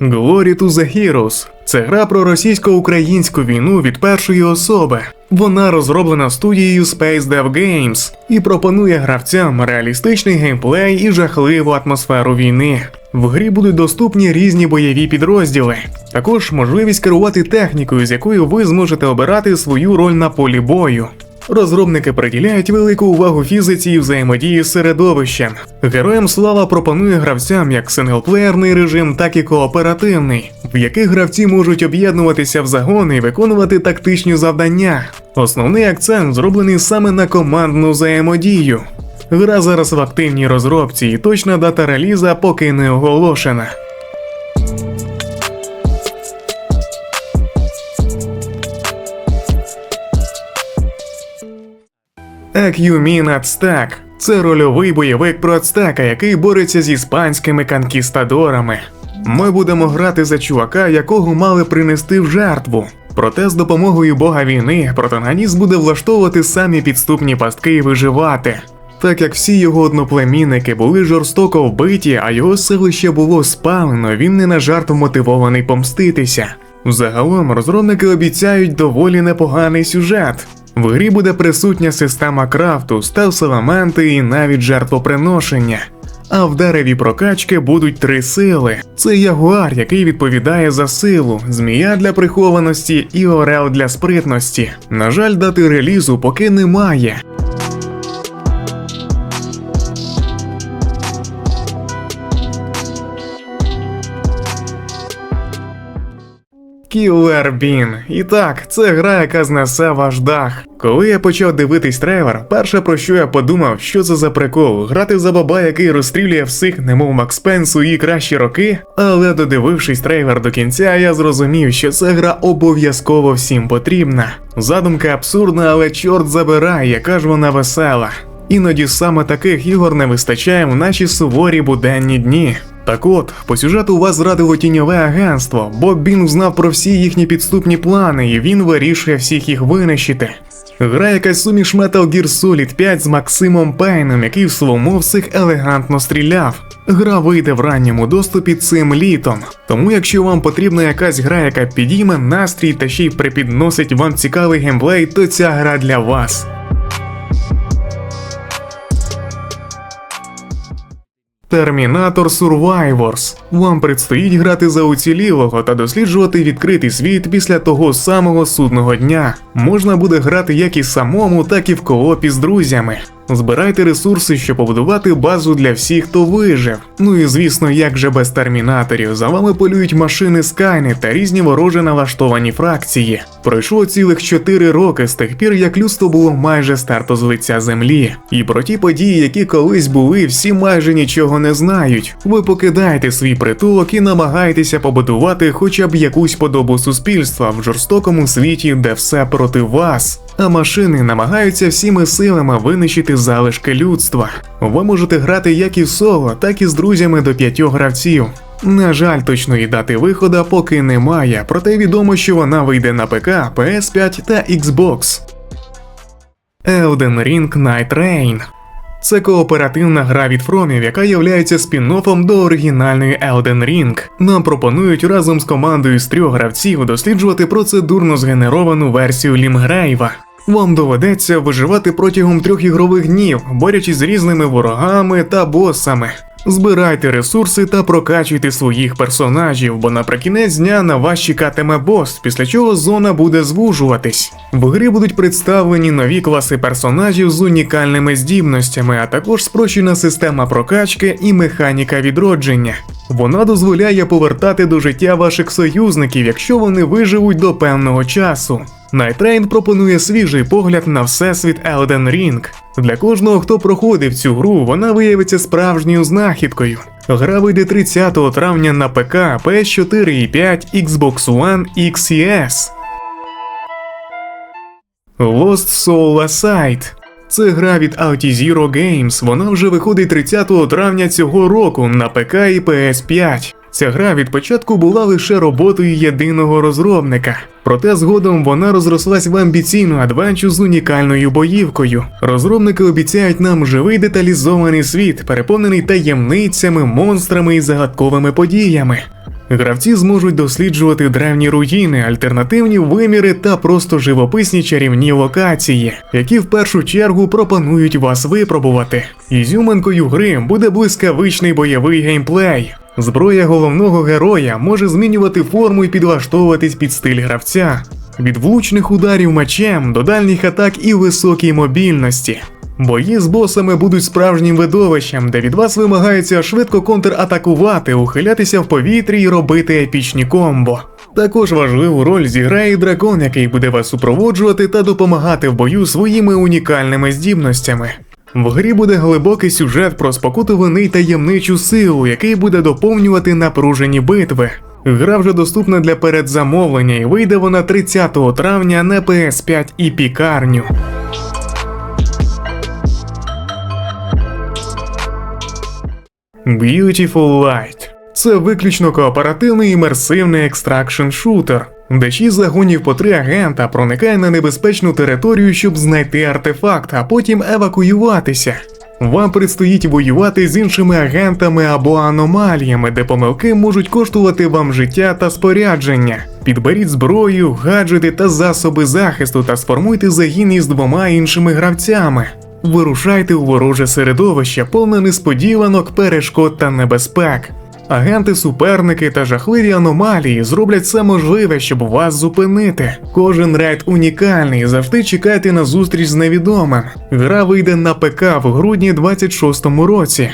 Glory to the Heroes це гра про російсько-українську війну від першої особи. Вона розроблена студією Space Dev Games і пропонує гравцям реалістичний геймплей і жахливу атмосферу війни. В грі будуть доступні різні бойові підрозділи, також можливість керувати технікою, з якою ви зможете обирати свою роль на полі бою. Розробники приділяють велику увагу фізиці і взаємодії з середовищем. Героям слава пропонує гравцям як синглплеєрний режим, так і кооперативний, в яких гравці можуть об'єднуватися в загони і виконувати тактичні завдання. Основний акцент зроблений саме на командну взаємодію. Гра зараз в активній розробці, і точна дата реліза поки не оголошена. Екюмін Ацтак це рольовий бойовик про Ацтака, який бореться з іспанськими канкістадорами. Ми будемо грати за чувака, якого мали принести в жертву. Проте з допомогою бога війни протагоніст буде влаштовувати самі підступні пастки і виживати. Так як всі його одноплемінники були жорстоко вбиті, а його селище було спалено, він не на жарт мотивований помститися. Загалом розробники обіцяють доволі непоганий сюжет. В грі буде присутня система крафту, стелс-елементи і навіть жертвоприношення. А в дереві прокачки будуть три сили: це ягуар, який відповідає за силу, змія для прихованості і орел для спритності. На жаль, дати релізу поки немає. Killer Bean. І так, це гра, яка знесе ваш дах. Коли я почав дивитись трейлер, перше про що я подумав, що це за прикол грати за баба, який розстрілює всіх, немов Макс Пенс у її кращі роки. Але додивившись трейлер до кінця, я зрозумів, що ця гра обов'язково всім потрібна. Задумка абсурдна, але чорт забирай, яка ж вона весела. Іноді саме таких ігор не вистачає в наші суворі буденні дні. Так от, по сюжету вас зрадило тіньове агентство, Боб Бін знав про всі їхні підступні плани, і він вирішує всіх їх винищити. Гра якась суміш Metal Gear Solid 5 з Максимом Пейном, який в слоумо всіх елегантно стріляв. Гра вийде в ранньому доступі цим літом. Тому, якщо вам потрібна якась гра, яка підійме настрій та ще й припідносить вам цікавий геймплей, то ця гра для вас. Термінатор Survivors. Вам предстоїть грати за уцілілого та досліджувати відкритий світ після того самого судного дня. Можна буде грати як і самому, так і в коопі з друзями. Збирайте ресурси, щоб побудувати базу для всіх, хто вижив. Ну і звісно, як же без термінаторів, за вами полюють машини Скайни та різні вороже налаштовані фракції. Пройшло цілих 4 роки з тих пір, як людство було майже старто з лиця землі. І про ті події, які колись були, всі майже нічого не знають. Ви покидаєте свій притулок і намагаєтеся побудувати хоча б якусь подобу суспільства в жорстокому світі, де все проти вас. А машини намагаються всіми силами винищити залишки людства. Ви можете грати як і соло, так і з друзями до п'ятьох гравців. На жаль, точної дати виходу поки немає, проте відомо, що вона вийде на ПК, PS5 та Xbox. Elden Ring Night Rain це кооперативна гра від Фромів, яка являється спін-оффом до оригінальної Elden Ring. Нам пропонують разом з командою з трьох гравців досліджувати процедурно згенеровану версію Лімгрейва. Вам доведеться виживати протягом трьох ігрових днів, борючись з різними ворогами та босами. Збирайте ресурси та прокачуйте своїх персонажів, бо наприкінець дня на вас чекатиме бос, після чого зона буде звужуватись. В грі будуть представлені нові класи персонажів з унікальними здібностями, а також спрощена система прокачки і механіка відродження. Вона дозволяє повертати до життя ваших союзників, якщо вони виживуть до певного часу. Найтрейн пропонує свіжий погляд на всесвіт Elden Ring. Для кожного, хто проходив цю гру, вона виявиться справжньою знахідкою. Гра вийде 30 травня на ПК, PS4 і 5, Xbox One X і S. Lost Soul Aside. Це гра від Altizero Games. Вона вже виходить 30 травня цього року на ПК і PS5. Ця гра від початку була лише роботою єдиного розробника, проте згодом вона розрослась в амбіційну адвенчу з унікальною боївкою. Розробники обіцяють нам живий деталізований світ, переповнений таємницями, монстрами і загадковими подіями. Гравці зможуть досліджувати древні руїни, альтернативні виміри та просто живописні чарівні локації, які в першу чергу пропонують вас випробувати. Ізюминкою гри буде блискавичний бойовий геймплей. Зброя головного героя може змінювати форму і підлаштовуватись під стиль гравця. Від влучних ударів мечем до дальніх атак і високій мобільності. Бої з босами будуть справжнім видовищем, де від вас вимагається швидко контратакувати, ухилятися в повітрі і робити епічні комбо. Також важливу роль зіграє дракон, який буде вас супроводжувати та допомагати в бою своїми унікальними здібностями. В грі буде глибокий сюжет про спокутуваний таємничу силу, який буде доповнювати напружені битви. Гра вже доступна для передзамовлення і вийде вона 30 травня на PS5 і пікарню. Beautiful Light це виключно кооперативний імерсивний екстракшн шутер, де загонів по три агента проникає на небезпечну територію, щоб знайти артефакт, а потім евакуюватися. Вам предстоїть воювати з іншими агентами або аномаліями, де помилки можуть коштувати вам життя та спорядження. Підберіть зброю, гаджети та засоби захисту та сформуйте загін із двома іншими гравцями. Вирушайте у вороже середовище, повне несподіванок, перешкод та небезпек. Агенти, суперники та жахливі аномалії зроблять все можливе, щоб вас зупинити. Кожен рейд унікальний, завжди чекайте на зустріч з невідомим. Гра вийде на ПК в грудні 26-му році.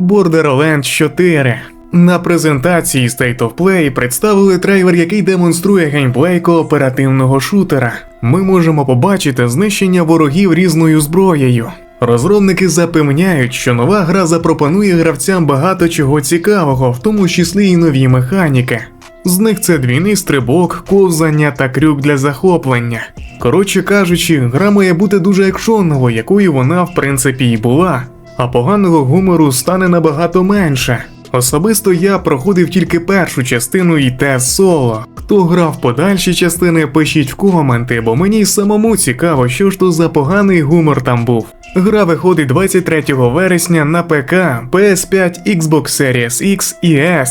Borderlands 4 на презентації State of Play представили трейлер, який демонструє геймплей кооперативного шутера. Ми можемо побачити знищення ворогів різною зброєю. Розробники запевняють, що нова гра запропонує гравцям багато чого цікавого, в тому числі і нові механіки. З них це двійний стрибок, ковзання та крюк для захоплення. Коротше кажучи, гра має бути дуже екшонною, якою вона в принципі і була, а поганого гумору стане набагато менше. Особисто я проходив тільки першу частину і те соло. Хто грав подальші частини, пишіть в коменти, бо мені самому цікаво, що ж то за поганий гумор там був. Гра виходить 23 вересня на ПК, PS5, Xbox Series X і S.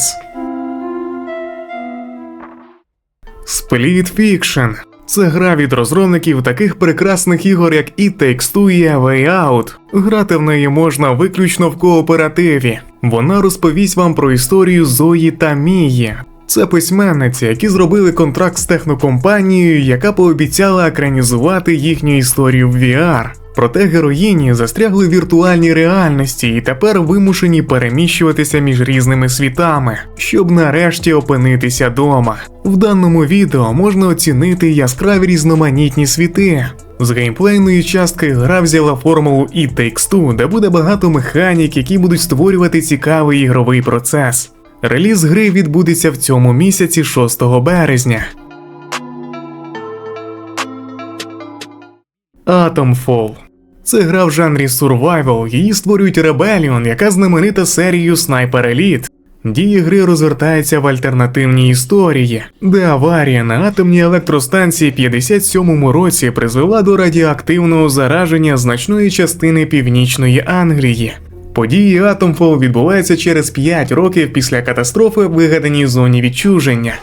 Split Fiction це гра від розробників таких прекрасних ігор, як It Takes Two і Way Out. Грати в неї можна виключно в кооперативі. Вона розповість вам про історію Зої та Мії. Це письменниці, які зробили контракт з технокомпанією, яка пообіцяла екранізувати їхню історію в VR. Проте героїні застрягли в віртуальній реальності і тепер вимушені переміщуватися між різними світами, щоб нарешті опинитися дома. В даному відео можна оцінити яскраві різноманітні світи. З геймплейної частки гра взяла формулу It Takes Two, де буде багато механік, які будуть створювати цікавий ігровий процес. Реліз гри відбудеться в цьому місяці 6 березня. Atomfall це гра в жанрі survival, її створюють Rebellion, яка знаменита серією Sniper Elite. Дії гри розвертаються в альтернативній історії, де аварія на атомній електростанції 57-му році призвела до радіоактивного зараження значної частини північної Англії. Події Atomfall відбуваються через 5 років після катастрофи вигаданій зоні відчуження.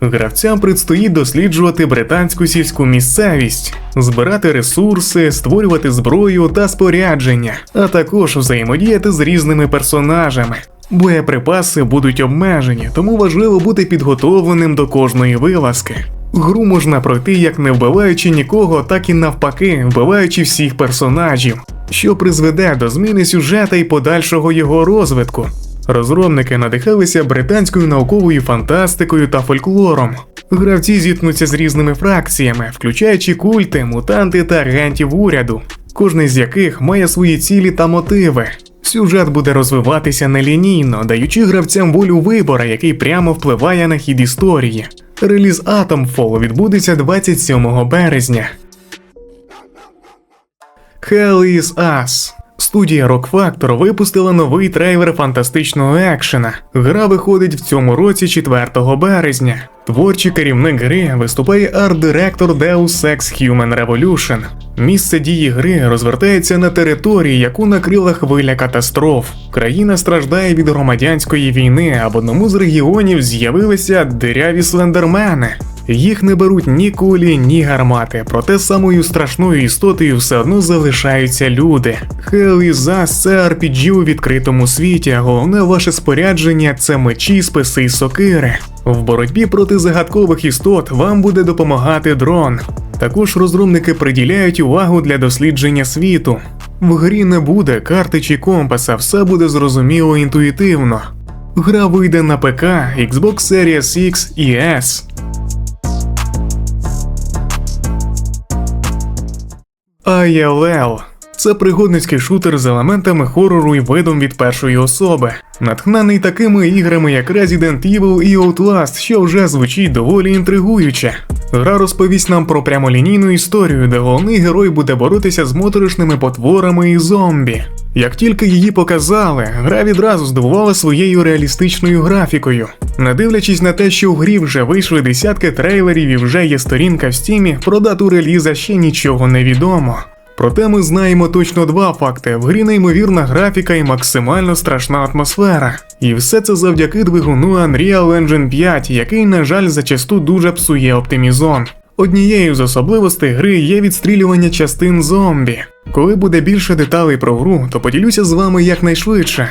Гравцям предстоїть досліджувати британську сільську місцевість, збирати ресурси, створювати зброю та спорядження, а також взаємодіяти з різними персонажами. Боєприпаси будуть обмежені, тому важливо бути підготовленим до кожної вилазки. Гру можна пройти як не вбиваючи нікого, так і навпаки, вбиваючи всіх персонажів, що призведе до зміни сюжета і подальшого його розвитку. Розробники надихалися британською науковою фантастикою та фольклором. Гравці зіткнуться з різними фракціями, включаючи культи, мутанти та агентів уряду, кожний з яких має свої цілі та мотиви. Сюжет буде розвиватися нелінійно, даючи гравцям волю вибора, який прямо впливає на хід історії. Реліз Atomfall відбудеться 27 березня. Hell is Us Студія Rock Factor випустила новий трейлер фантастичного екшена. Гра виходить в цьому році 4 березня. Творчий керівник гри виступає арт-директор Deus Ex Human Revolution. Місце дії гри розвертається на території, яку накрила хвиля катастроф. Країна страждає від громадянської війни, а в одному з регіонів з'явилися диряві слендермени. Їх не беруть ні кулі, ні гармати, проте самою страшною істотою все одно залишаються люди. Hell is Us – це RPG у відкритому світі, головне ваше спорядження це мечі, списи й сокири. В боротьбі проти загадкових істот вам буде допомагати дрон. Також розробники приділяють увагу для дослідження світу. В грі не буде карти чи компаса, все буде зрозуміло інтуїтивно. Гра вийде на ПК, Xbox Series X і S. ILL – це пригодницький шутер з елементами хорору і видом від першої особи, натхнений такими іграми, як Resident Evil і Outlast, що вже звучить доволі інтригуюче. Гра розповість нам про прямолінійну історію, де головний герой буде боротися з моторошними потворами і зомбі. Як тільки її показали, гра відразу здивувала своєю реалістичною графікою. Не дивлячись на те, що в грі вже вийшли десятки трейлерів і вже є сторінка в стімі, про дату реліза ще нічого не відомо. Проте ми знаємо точно два факти: в грі неймовірна графіка і максимально страшна атмосфера. І все це завдяки двигуну Unreal Engine 5, який, на жаль, зачасту дуже псує оптимізон. Однією з особливостей гри є відстрілювання частин зомбі. Коли буде більше деталей про гру, то поділюся з вами якнайшвидше.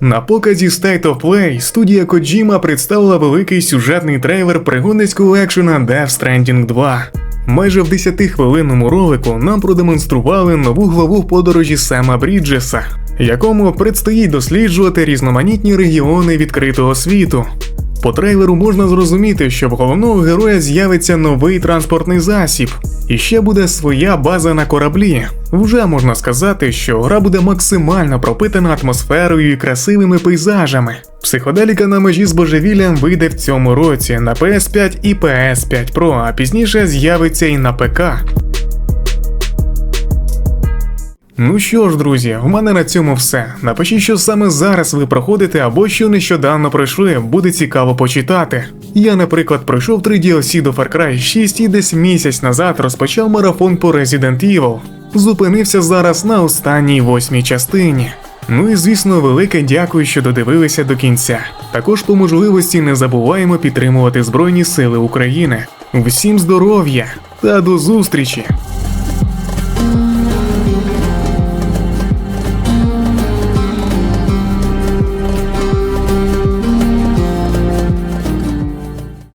На показі State of Play студія Kojima представила великий сюжетний трейлер пригодницького екшена Death Stranding 2. Майже в 10-хвилинному ролику нам продемонстрували нову главу подорожі Сема Бріджеса, якому предстоїть досліджувати різноманітні регіони відкритого світу. По трейлеру можна зрозуміти, що в головного героя з'явиться новий транспортний засіб, і ще буде своя база на кораблі. Вже можна сказати, що гра буде максимально пропитана атмосферою і красивими пейзажами. Психоделіка на межі з божевіллям вийде в цьому році на PS5 і PS5 Pro, а пізніше з'явиться і на ПК. Ну що ж, друзі, у мене на цьому все. Напишіть, що саме зараз ви проходите або що нещодавно пройшли, буде цікаво почитати. Я, наприклад, пройшов 3 DLC до Far Cry 6 і десь місяць назад розпочав марафон по Resident Evil. Зупинився зараз на останній восьмій частині. Ну і звісно, велике дякую, що додивилися до кінця. Також по можливості не забуваємо підтримувати Збройні Сили України. Всім здоров'я та до зустрічі!